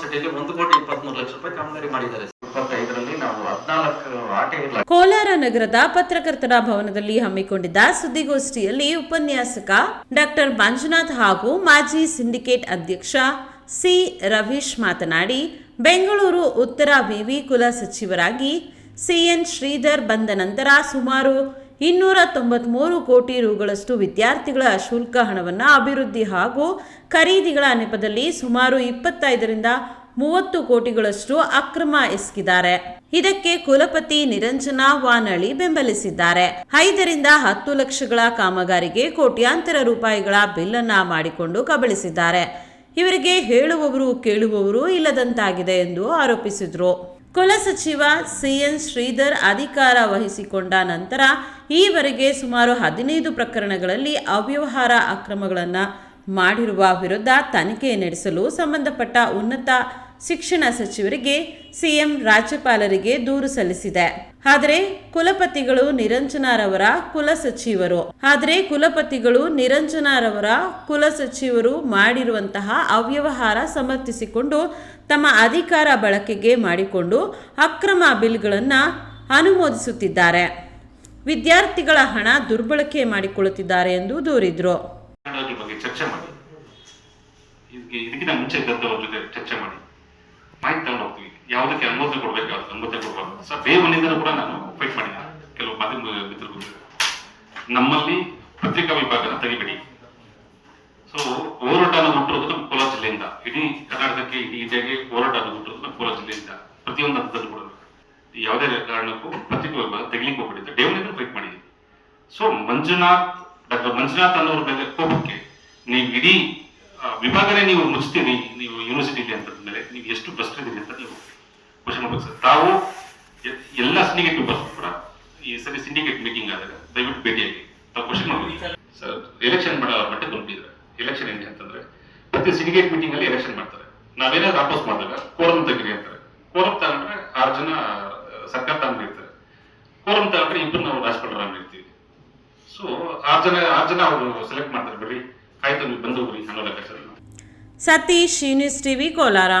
ಯೂನಿವರ್ಸಿಟಿಯಲ್ಲಿ ಒಂದು ಲಕ್ಷ ರೂಪಾಯಿ ಕಾಮಗಾರಿ ಮಾಡಿದ್ದಾರೆ. ಕೋಲಾರ ನಗರದ ಪತ್ರಕರ್ತರ ಭವನದಲ್ಲಿ ಹಮ್ಮಿಕೊಂಡಿದ್ದ ಸುದ್ದಿಗೋಷ್ಠಿಯಲ್ಲಿ ಉಪನ್ಯಾಸಕ ಡಾಕ್ಟರ್ ಮಂಜುನಾಥ್ ಹಾಗೂ ಮಾಜಿ ಸಿಂಡಿಕೇಟ್ ಅಧ್ಯಕ್ಷ ಸಿ ರವೀಶ್ ಮಾತನಾಡಿ, ಬೆಂಗಳೂರು ಉತ್ತರ ವಿವಿ ಕುಲ ಸಚಿವರಾಗಿ ಸಿಎನ್ ಶ್ರೀಧರ್ ಬಂದ ನಂತರ ಸುಮಾರು ಇನ್ನೂರ ತೊಂಬತ್ಮೂರು ಕೋಟಿ ರುಗಳಷ್ಟು ವಿದ್ಯಾರ್ಥಿಗಳ ಶುಲ್ಕ ಹಣವನ್ನು ಅಭಿವೃದ್ಧಿ ಹಾಗೂ ಖರೀದಿಗಳ ನೆಪದಲ್ಲಿ ಸುಮಾರು ಇಪ್ಪತ್ತೈದರಿಂದ ಮೂವತ್ತು ಕೋಟಿಗಳಷ್ಟು ಅಕ್ರಮ ಎಸಗಿದ್ದಾರೆ. ಇದಕ್ಕೆ ಕುಲಪತಿ ನಿರಂಜನಾ ವಾನಳಿ ಬೆಂಬಲಿಸಿದ್ದಾರೆ. ಐದರಿಂದ ಹತ್ತು ಲಕ್ಷಗಳ ಕಾಮಗಾರಿಗೆ ಕೋಟ್ಯಾಂತರ ರೂಪಾಯಿಗಳ ಬಿಲ್ ಅನ್ನ ಮಾಡಿಕೊಂಡು ಕಬಳಿಸಿದ್ದಾರೆ. ಇವರಿಗೆ ಹೇಳುವವರು ಕೇಳುವವರು ಇಲ್ಲದಂತಾಗಿದೆ ಎಂದು ಆರೋಪಿಸಿದ್ರು. ಕುಲಸಚಿವ ಸಿಎನ್ ಶ್ರೀಧರ್ ಅಧಿಕಾರ ವಹಿಸಿಕೊಂಡ ನಂತರ ಈವರೆಗೆ ಸುಮಾರು ಹದಿನೈದು ಪ್ರಕರಣಗಳಲ್ಲಿ ಅವ್ಯವಹಾರ ಅಕ್ರಮಗಳನ್ನು ಮಾಡಿರುವ ವಿರುದ್ಧ ತನಿಖೆ ನಡೆಸಲು ಸಂಬಂಧಪಟ್ಟ ಉನ್ನತ ಶಿಕ್ಷಣ ಸಚಿವರಿಗೆ ಸಿಎಂ ರಾಜ್ಯಪಾಲರಿಗೆ ದೂರು ಸಲ್ಲಿಸಿದೆ. ಆದರೆ ಕುಲಪತಿಗಳು ನಿರಂಜನಾರವರ ಕುಲ ಸಚಿವರು. ಆದರೆ ಕುಲಪತಿಗಳು ನಿರಂಜನಾರವರ ಕುಲ ಸಚಿವರು ಮಾಡಿರುವಂತಹ ಅವ್ಯವಹಾರ ಸಮರ್ಥಿಸಿಕೊಂಡು ತಮ್ಮ ಅಧಿಕಾರ ಬಳಕೆಗೆ ಮಾಡಿಕೊಂಡು ಅಕ್ರಮ ಬಿಲ್ಗಳನ್ನು ಅನುಮೋದಿಸುತ್ತಿದ್ದಾರೆ. ವಿದ್ಯಾರ್ಥಿಗಳ ಹಣ ದುರ್ಬಳಕೆ ಮಾಡಿಕೊಳ್ಳುತ್ತಿದ್ದಾರೆ ಎಂದು ದೂರಿದ್ರು. ಇದಕ್ಕಿಂತ ಮುಂಚೆ ಚರ್ಚೆ ಮಾಡಿ. ಅನುಮೋದನೆ ಕೊಡಬಾರ್ದು ಸರ್ ಬೇ ಮನೆಯಿಂದ ಕೂಡ ನಾನು ಫೈಟ್ ಮಾಡಿದ್ದೆ. ಕೆಲವು ಮಾಧ್ಯಮ ಮಿತ್ರರು. ನಮ್ಮಲ್ಲಿ ಪತ್ರಿಕಾ ವಿಭಾಗನ ತೆಗಿಬೇಡಿ. ಸೊ ಹೋರಾಟ ಅನ್ನೋದು ಹುಟ್ಟಿರೋದು ನಮ್ಮ ಕೋಲಾರ ಜಿಲ್ಲೆಯಿಂದ. ಇಡೀ ಕರ್ನಾಟಕಕ್ಕೆ, ಇಡೀ ಇಂಡಿಯಾಗೆ ಹೋರಾಟ ಅನ್ನೋದು ಹುಟ್ಟಿರೋದು ನಮ್ಮ ಕೋಲಾರ ಜಿಲ್ಲೆಯಿಂದ. ಪ್ರತಿಯೊಂದು ಹಂತದಲ್ಲೂ ಕೂಡ. ಯಾವುದೇ ಕಾರಣಕ್ಕೂ ಪತ್ರಿಕಾ ವಿಭಾಗ ತೆಗಿಲಿಕ್ಕೆ ಹೋಗ್ಬಿಟ್ಟಿದ್ದೆ ಡೇವನಿಂದ ಫೈಟ್ ಮಾಡಿದ್ವಿ ಸೊ ಮಂಜುನಾಥ್, ಡಾಕ್ಟರ್ ಮಂಜುನಾಥ್ ಅನ್ನೋರ ಮೇಲೆ ಕೋಪಕ್ಕೆ ನೀವು ಇಡೀ ವಿಭಾಗನೇ ನೀವು ಮುಚ್ತೀರಿ. ನೀವು ಯೂನಿವರ್ಸಿಟಿಲಿ ಅಂತಂದ್ಮೇಲೆ ನೀವು ಎಷ್ಟು ಭ್ರಷ್ಟರಿದ್ದೀರಿ ಅಂತ ನೀವು ಕ್ವಶನ್ ಮಾಡ್ಬೇಕು ಸರ್. ತಾವು ಎಲ್ಲ ಸಿಂಡಿಕೇಟ್ ಮೆಂಬರ್ಸ್ ಕೂಡ ಈ ಸರಿ ಸಿಂಡಿಕೇಟ್ ಮೀಟಿಂಗ್ ಆದಾಗ ದಯವಿಟ್ಟು ಭೇಟಿಯಾಗಿ. ತಾವು ಕ್ವಶನ್ ಮಾಡಬೇಕು. ಸರ್ ಎಲೆಕ್ಷನ್ ಮಾಡೋ ಮಟ್ಟ ತಲುಪಿದ್ರೆ ಎಲೆಕ್ಷನ್ ಏನು ಅಂತಂದ್ರೆ, ಪ್ರತಿ ಸಿಂಡಿಕೇಟ್ ಮೀಟಿಂಗ್ ಅಲ್ಲಿ ಎಲೆಕ್ಷನ್ ಮಾಡ್ತಾರೆ. ನಾವೇನಾದ್ರು ಅಪೋಸ್ ಮಾಡಿದಾಗ ಕೋರಂ ತೆಗಿರಿ ಅಂತಾರೆ. ಕೋರಂ ತಗೊಂಡ್ರೆ ಆರು ಜನ, ಸರ್ಕಾರ ಸರ್ಕಾರ ತಗೊಂಡಿರ್ತಾರೆ ಕೋರಂ ತಗೊಂಡ್ರೆ ಇಬ್ಬರು ನಾವು ರಾಜಕಾರಣ ಇರ್ತೀವಿ. ಸೊ ಆರು ಜನ ಆರು ಜನ ಅವರು ಸೆಲೆಕ್ಟ್ ಮಾಡ್ತಾರೆ ಬಿಡ್ರಿ. ಆಯ್ತು ನೀವು ಬಂದು ಹೋಗ್ರಿ ಅನ್ನೋ ಲೆಕ್ಕಾಚಾರ ಸತೀಶ್ ಯೂನಿಸ್ ಟಿವಿ, ಕೋಲಾರ.